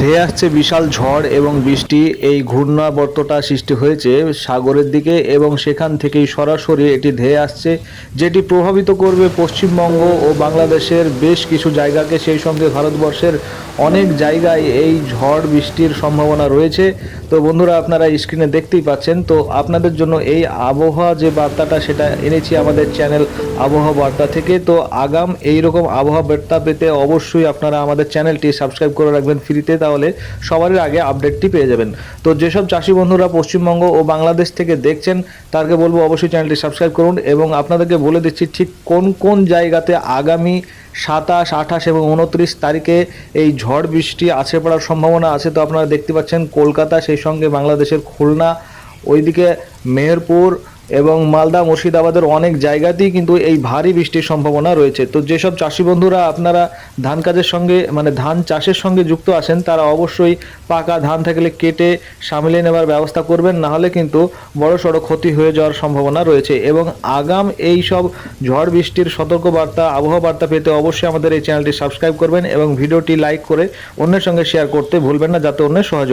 ধেয়ে আসছে বিশাল ঝড় এবং বৃষ্টি। এই ঘূর্ণাবর্তটা সৃষ্টি হয়েছে সাগরের দিকে এবং সেখান থেকেই সরাসরি এটি ধেয়ে আসছে, যেটি প্রভাবিত করবে পশ্চিমবঙ্গ ও বাংলাদেশের বেশ কিছু জায়গাকে। সেই সঙ্গে ভারতবর্ষের অনেক জায়গায় এই ঝড় বৃষ্টির সম্ভাবনা রয়েছে। তো বন্ধুরা, আপনারা স্ক্রিনে দেখতেই পাচ্ছেন। তো আপনাদের জন্য এই আবহাওয়া যে বার্তাটা, সেটা এনেছি আমাদের চ্যানেল আবহাওয়া বার্তা থেকে। তো আগাম এই রকম আবহাওয়া বার্তা পেতে অবশ্যই আপনারা আমাদের চ্যানেলটি সাবস্ক্রাইব করে রাখবেন ফ্রিতে তাহলে সবার আগে আপডেটটি পেয়ে যাবেন। তো যেসব চাষি বন্ধুরা পশ্চিমবঙ্গ ও বাংলাদেশ থেকে দেখছেন, তাদেরকে বলব অবশ্যই চ্যানেলটি সাবস্ক্রাইব করুন এবং আপনাদেরকে বলে দিচ্ছি, ঠিক কোন কোন জায়গাতে আগামী সাতাশ, আঠাশ এবং উনত্রিশ তারিখে এই ঝড় বৃষ্টি আছে পড়ার সম্ভাবনা আছে? তো আপনারা দেখতে পাচ্ছেন, কলকাতা, সেই সঙ্গে বাংলাদেশের খুলনা, ওইদিকে মেহেরপুর এবং মালদা, মুর্শিদাবাদের অনেক জায়গাতেই কিন্তু এই ভারী বৃষ্টির সম্ভাবনা রয়েছে। তো যেসব চাষি বন্ধুরা আপনারা ধান কাজের সঙ্গে মানে ধান চাষের সঙ্গে যুক্ত আছেন, তারা অবশ্যই পাকা ধান থাকলে কেটে সামলে নেবার ব্যবস্থা করবেন, না হলে কিন্তু বড় সড়ো ক্ষতি হয়ে যাওয়ার সম্ভাবনা রয়েছে। এবং আগাম এই সব ঝড় বৃষ্টির সতর্ক বার্তা আবহাওয়া বার্তা পেতে অবশ্যই আমাদের এই চ্যানেলটি সাবস্ক্রাইব করবেন এবং ভিডিওটি লাইক করে অন্যের সঙ্গে শেয়ার করতে ভুলবেন না, যাতে অন্যের সহযোগ